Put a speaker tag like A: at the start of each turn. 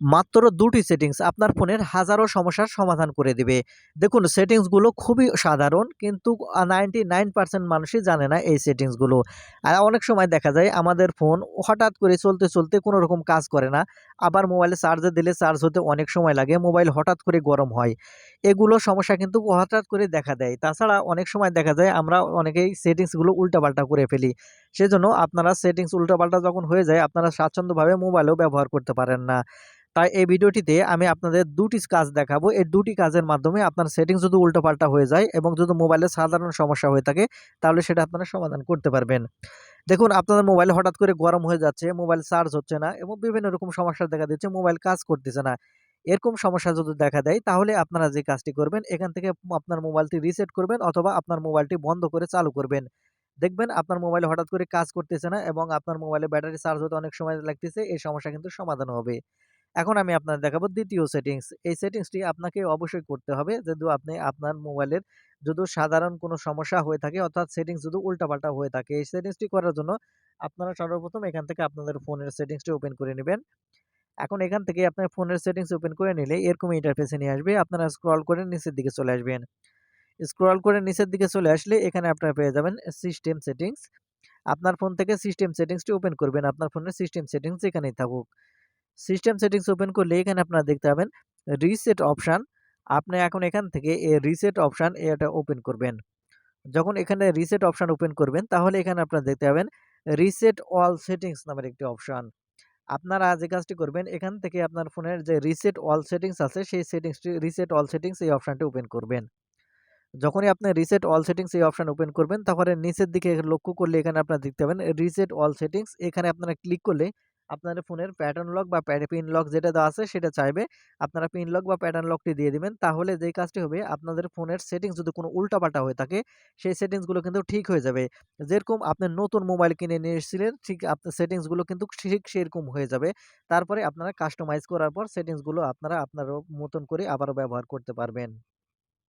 A: মাত্র দুটি সেটিংস আপনার ফোনের হাজারো সমস্যার সমাধান করে দিবে। দেখুন সেটিংসগুলো খুবই সাধারণ, কিন্তু নাইনটি নাইন পার্সেন্ট মানুষই জানে না এই সেটিংসগুলো আর অনেক সময় দেখা যায়, আমাদের ফোন হঠাৎ করে চলতে চলতে কোনো রকম কাজ করে না। আবার মোবাইলে চার্জে দিলে চার্জ হতে অনেক সময় লাগে, মোবাইল হঠাৎ করে গরম হয়। এগুলো সমস্যা কিন্তু হঠাৎ করে দেখা দেয়। তাছাড়া অনেক সময় দেখা যায়, আমরা অনেকেই সেটিংসগুলো উল্টাপাল্টা করে ফেলি। সেজন্য আপনারা সেটিংস উল্টাপাল্টা যখন হয়ে যায়, আপনারা স্বাচ্ছন্দ্যভাবে মোবাইলও ব্যবহার করতে পারেন না। তাই এই ভিডিওটিতে আমি আপনাদের দুটি কাজ দেখাবো। এই দুটি কাজের মাধ্যমে আপনার সেটিংস যদি উল্টোপাল্টা হয়ে যায় এবং যদি মোবাইলে সাধারণ সমস্যা হয়ে থাকে, তাহলে সেটা আপনারা সমাধান করতে পারবেন। দেখুন, আপনাদের মোবাইল হঠাৎ করে গরম হয়ে যাচ্ছে মোবাইল চার্জ হচ্ছে না এবং বিভিন্ন রকম সমস্যা দেখা দিচ্ছে মোবাইল কাজ করতেছে না। এরকম সমস্যা যদি দেখা দেয়, তাহলে আপনারা যে কাজটি করবেন, এখান থেকে আপনার মোবাইলটি রিসেট করবেন অথবা আপনার মোবাইলটি বন্ধ করে চালু করবেন। দেখবেন আপনার মোবাইল হঠাৎ করে কাজ করতেছে না এবং আপনার মোবাইলে ব্যাটারি চার্জ হতে অনেক সময় লাগতেছে, এই সমস্যা কিন্তু সমাধান হবে। এখন আমি আপনাদের দেখাবো দ্বিতীয় সেটিংস। এই সেটিংসটি আপনাকে অবশ্যই করতে হবে যদি আপনি আপনার মোবাইলের যদি সাধারণ কোনো সমস্যা হয়ে থাকে অর্থাৎ সেটিংস যদি উল্টাপাল্টা হয়ে থাকে, এই সেটিংসটি করার জন্য আপনারা সর্বপ্রথম এখান থেকে আপনাদের ফোনের সেটিংসটি ওপেন করে নেবেন। এখন এখান থেকে আপনার ফোনের সেটিংস ওপেন করে নিলে এরকম ইন্টারফেসে নিয়ে আসবে, আপনারা স্ক্রল করে নিচের দিকে চলে আসবেন। স্ক্রল করে নিচের দিকে চলে আসলে এখানে আপনারা পেয়ে যাবেন সিস্টেম সেটিংস। আপনার ফোন থেকে সিস্টেম সেটিংসটি ওপেন করবেন, আপনার ফোনের সিস্টেম সেটিংস এখানেই থাকুক। সিস্টেম সেটিংস ওপেন করলে এখানে আপনারা দেখতে পাবেন রিসেট অপশান আপনি এখন এখান থেকে এই রিসেট অপশান এটা ওপেন করবেন। যখন এখানে রিসেট অপশান ওপেন করবেন, তাহলে এখানে আপনারা দেখতে পাবেন রিসেট অল সেটিংস নামের একটি অপশান আপনারা যে কাজটি করবেন, এখান থেকে আপনার ফোনের যে রিসেট অল সেটিংস আছে, সেই সেটিংসটি রিসেট অল সেটিংস এই অপশানটি ওপেন করবেন। যখনই আপনি রিসেট অল সেটিংস এই অপশান ওপেন করবেন তারপরে নিচের দিকে লক্ষ্য করলে এখানে আপনারা দেখতে পাবেন রিসেট অল সেটিংস এখানে আপনারা ক্লিক করলে আপনার ফোনের প্যাটার্ন লক বা পিন লক যেটা দেওয়া আছে সেটা চাইবে। আপনারা পিন লক বা প্যাটার্ন লকটি দিয়ে দিবেন। তাহলে যেই কাজটি হবে, আপনাদের ফোনের সেটিংস যদি কোনো উল্টাপাল্টা হয়ে থাকে, সেই সেটিংসগুলো কিন্তু ঠিক হয়ে যাবে। যেরকম আপনি নতুন মোবাইল কিনে নিয়ে এসেছিলেন, ঠিক আপনার সেটিংসগুলো কিন্তু ঠিক সেরকম হয়ে যাবে। তারপরে আপনারা কাস্টমাইজ করার পর সেটিংসগুলো আপনারা আপনার মতন করে আবারও ব্যবহার করতে পারবেন।